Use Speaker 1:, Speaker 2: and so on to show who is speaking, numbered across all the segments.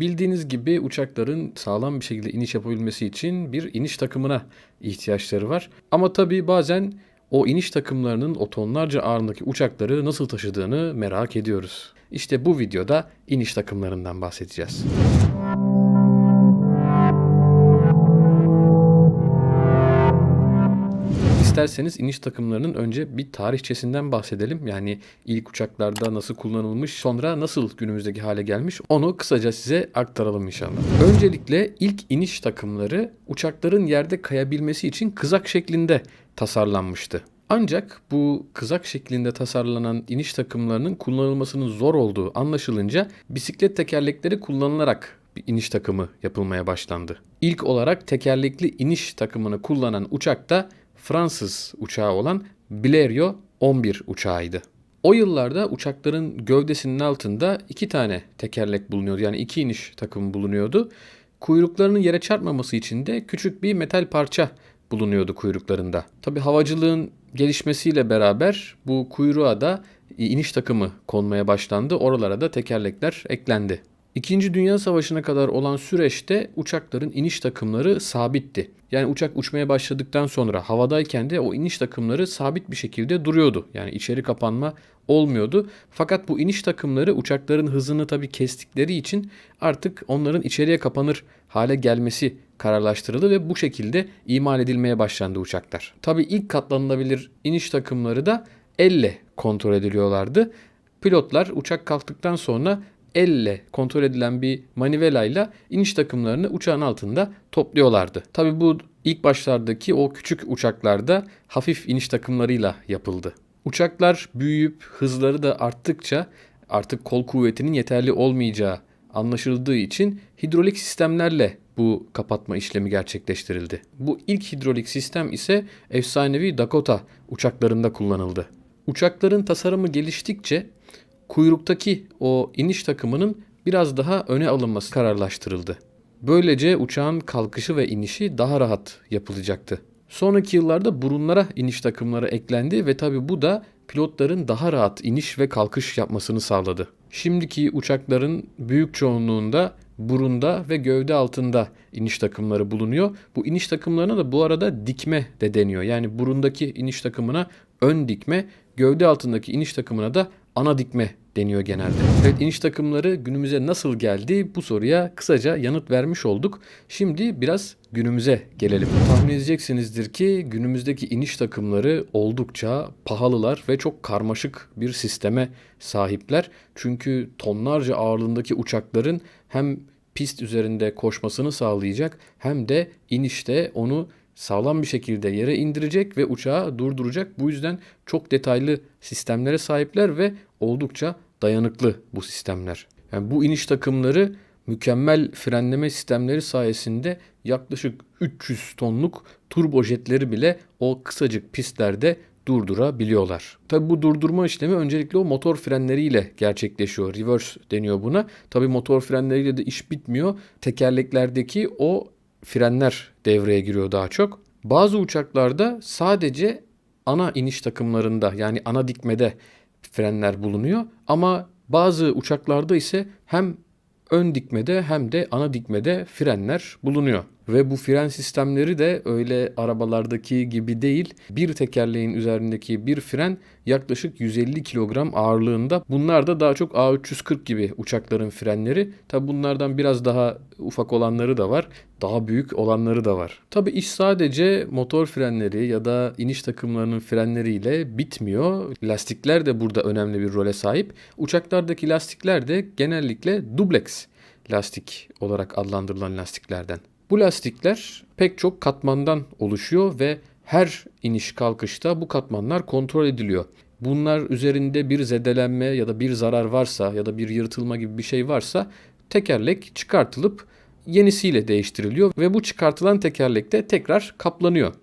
Speaker 1: Bildiğiniz gibi uçakların sağlam bir şekilde iniş yapabilmesi için bir iniş takımına ihtiyaçları var. Ama tabii bazen o iniş takımlarının o tonlarca ağırlığındaki uçakları nasıl taşıdığını merak ediyoruz. İşte bu videoda iniş takımlarından bahsedeceğiz. İsterseniz iniş takımlarının önce bir tarihçesinden bahsedelim. Yani ilk uçaklarda nasıl kullanılmış, sonra nasıl günümüzdeki hale gelmiş onu kısaca size aktaralım inşallah. Öncelikle ilk iniş takımları uçakların yerde kayabilmesi için kızak şeklinde tasarlanmıştı. Ancak bu kızak şeklinde tasarlanan iniş takımlarının kullanılmasının zor olduğu anlaşılınca bisiklet tekerlekleri kullanılarak bir iniş takımı yapılmaya başlandı. İlk olarak tekerlekli iniş takımını kullanan uçak da Fransız uçağı olan Blériot 11 uçağıydı. O yıllarda uçakların gövdesinin altında iki tane tekerlek bulunuyordu. Yani iki iniş takımı bulunuyordu. Kuyruklarının yere çarpmaması için de küçük bir metal parça bulunuyordu kuyruklarında. Tabi havacılığın gelişmesiyle beraber bu kuyruğa da iniş takımı konmaya başlandı. Oralara da tekerlekler eklendi. İkinci Dünya Savaşı'na kadar olan süreçte uçakların iniş takımları sabitti. Yani uçak uçmaya başladıktan sonra havadayken de o iniş takımları sabit bir şekilde duruyordu. Yani içeri kapanma olmuyordu. Fakat bu iniş takımları uçakların hızını tabii kestikleri için artık onların içeriye kapanır hale gelmesi kararlaştırıldı ve bu şekilde imal edilmeye başlandı uçaklar. Tabii ilk katlanılabilir iniş takımları da elle kontrol ediliyorlardı. Pilotlar uçak kalktıktan sonra elle kontrol edilen bir manivelayla iniş takımlarını uçağın altında topluyorlardı. Tabi bu ilk başlardaki o küçük uçaklarda hafif iniş takımlarıyla yapıldı. Uçaklar büyüyüp hızları da arttıkça artık kol kuvvetinin yeterli olmayacağı anlaşıldığı için hidrolik sistemlerle bu kapatma işlemi gerçekleştirildi. Bu ilk hidrolik sistem ise efsanevi Dakota uçaklarında kullanıldı. Uçakların tasarımı geliştikçe kuyruktaki o iniş takımının biraz daha öne alınması kararlaştırıldı. Böylece uçağın kalkışı ve inişi daha rahat yapılacaktı. Sonraki yıllarda burunlara iniş takımları eklendi ve tabi bu da pilotların daha rahat iniş ve kalkış yapmasını sağladı. Şimdiki uçakların büyük çoğunluğunda burunda ve gövde altında iniş takımları bulunuyor. Bu iniş takımlarına da bu arada dikme de deniyor. Yani burundaki iniş takımına ön dikme, gövde altındaki iniş takımına da ana dikme deniyor genelde. Evet iniş takımları günümüze nasıl geldi bu soruya kısaca yanıt vermiş olduk. Şimdi biraz günümüze gelelim. Tahmin edeceksinizdir ki günümüzdeki iniş takımları oldukça pahalılar ve çok karmaşık bir sisteme sahipler. Çünkü tonlarca ağırlığındaki uçakların hem pist üzerinde koşmasını sağlayacak hem de inişte onu sağlam bir şekilde yere indirecek ve uçağı durduracak. Bu yüzden çok detaylı sistemlere sahipler ve oldukça dayanıklı bu sistemler. Yani bu iniş takımları mükemmel frenleme sistemleri sayesinde yaklaşık 300 tonluk turbojetleri bile o kısacık pistlerde durdurabiliyorlar. Tabi bu durdurma işlemi öncelikle o motor frenleriyle gerçekleşiyor. Reverse deniyor buna. Tabi motor frenleriyle de iş bitmiyor. Tekerleklerdeki o frenler devreye giriyor daha çok. Bazı uçaklarda sadece ana iniş takımlarında yani ana dikmede frenler bulunuyor ama bazı uçaklarda ise hem ön dikmede hem de ana dikmede frenler bulunuyor. Ve bu fren sistemleri de öyle arabalardaki gibi değil. Bir tekerleğin üzerindeki bir fren yaklaşık 150 kilogram ağırlığında. Bunlar da daha çok A340 gibi uçakların frenleri. Tabi bunlardan biraz daha ufak olanları da var. Daha büyük olanları da var. Tabi iş sadece motor frenleri ya da iniş takımlarının frenleriyle bitmiyor. Lastikler de burada önemli bir role sahip. Uçaklardaki lastikler de genellikle dublex lastik olarak adlandırılan lastiklerden. Bu lastikler pek çok katmandan oluşuyor ve her iniş kalkışta bu katmanlar kontrol ediliyor. Bunlar üzerinde bir zedelenme ya da bir zarar varsa ya da bir yırtılma gibi bir şey varsa tekerlek çıkartılıp yenisiyle değiştiriliyor ve bu çıkartılan tekerlek de tekrar kaplanıyor.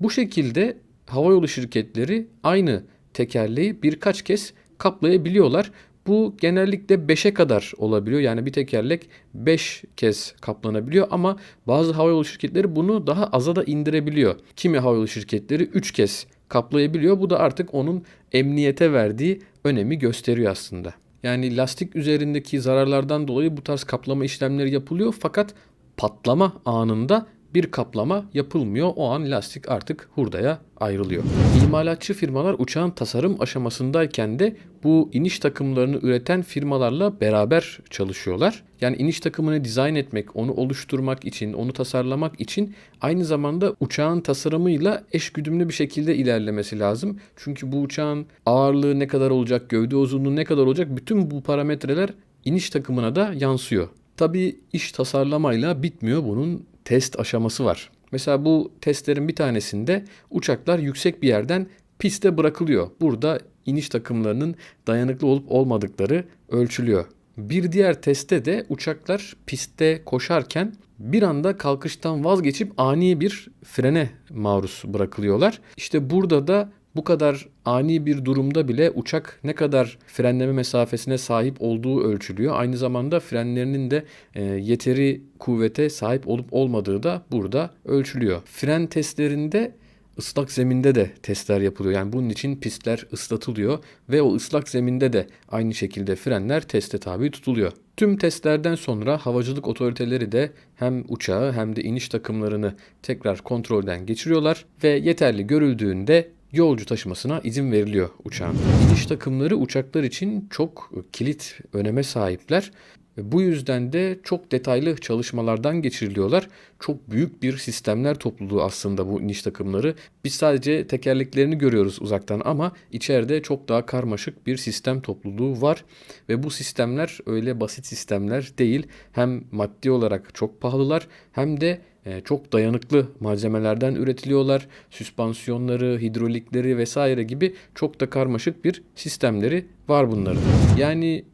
Speaker 1: Bu şekilde havayolu şirketleri aynı tekerleği birkaç kez kaplayabiliyorlar. Bu genellikle 5'e kadar olabiliyor. Yani bir tekerlek 5 kez kaplanabiliyor ama bazı havayolu şirketleri bunu daha aza da indirebiliyor. Kimi havayolu şirketleri 3 kez kaplayabiliyor. Bu da artık onun emniyete verdiği önemi gösteriyor aslında. Yani lastik üzerindeki zararlardan dolayı bu tarz kaplama işlemleri yapılıyor fakat patlama anında bir kaplama yapılmıyor. O an lastik artık hurdaya ayrılıyor. İmalatçı firmalar uçağın tasarım aşamasındayken de bu iniş takımlarını üreten firmalarla beraber çalışıyorlar. Yani iniş takımını dizayn etmek, onu oluşturmak için, onu tasarlamak için aynı zamanda uçağın tasarımıyla eşgüdümlü bir şekilde ilerlemesi lazım. Çünkü bu uçağın ağırlığı ne kadar olacak, gövde uzunluğu ne kadar olacak bütün bu parametreler iniş takımına da yansıyor. Tabii iş tasarlamayla bitmiyor. Bunun test aşaması var. Mesela bu testlerin bir tanesinde uçaklar yüksek bir yerden piste bırakılıyor. Burada iniş takımlarının dayanıklı olup olmadıkları ölçülüyor. Bir diğer testte de uçaklar pistte koşarken bir anda kalkıştan vazgeçip ani bir frene maruz bırakılıyorlar. İşte burada da bu kadar ani bir durumda bile uçak ne kadar frenleme mesafesine sahip olduğu ölçülüyor. Aynı zamanda frenlerinin de e, yeteri kuvvete sahip olup olmadığı da burada ölçülüyor. Fren testlerinde ıslak zeminde de testler yapılıyor. Yani bunun için pistler ıslatılıyor ve o ıslak zeminde de aynı şekilde frenler teste tabi tutuluyor. Tüm testlerden sonra havacılık otoriteleri de hem uçağı hem de iniş takımlarını tekrar kontrolden geçiriyorlar ve yeterli görüldüğünde yolcu taşımasına izin veriliyor uçağın. İniş takımları uçaklar için çok kilit öneme sahipler. Bu yüzden de çok detaylı çalışmalardan geçiriliyorlar. Çok büyük bir sistemler topluluğu aslında bu iniş takımları. Biz sadece tekerleklerini görüyoruz uzaktan ama içeride çok daha karmaşık bir sistem topluluğu var. Ve bu sistemler öyle basit sistemler değil. Hem maddi olarak çok pahalılar hem de çok dayanıklı malzemelerden üretiliyorlar. Süspansiyonları, hidrolikleri vesaire gibi çok da karmaşık bir sistemleri var bunların. Yani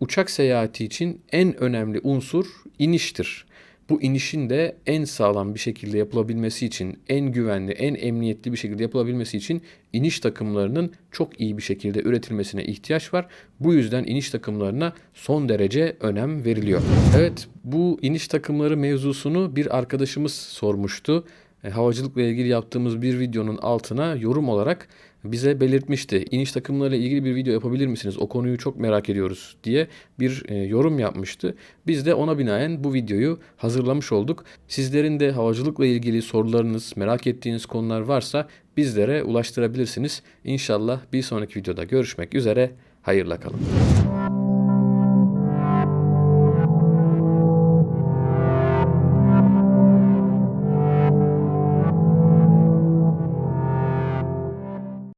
Speaker 1: uçak seyahati için en önemli unsur iniştir. Bu inişin de en sağlam bir şekilde yapılabilmesi için, en güvenli, en emniyetli bir şekilde yapılabilmesi için iniş takımlarının çok iyi bir şekilde üretilmesine ihtiyaç var. Bu yüzden iniş takımlarına son derece önem veriliyor. Evet, bu iniş takımları mevzusunu bir arkadaşımız sormuştu. E, havacılıkla ilgili yaptığımız bir videonun altına yorum olarak bize belirtmişti. İniş takımlarıyla ilgili bir video yapabilir misiniz? O konuyu çok merak ediyoruz diye bir e, yorum yapmıştı. Biz de ona binaen bu videoyu hazırlamış olduk. Sizlerin de havacılıkla ilgili sorularınız, merak ettiğiniz konular varsa bizlere ulaştırabilirsiniz. İnşallah bir sonraki videoda görüşmek üzere. Hayırla kalın.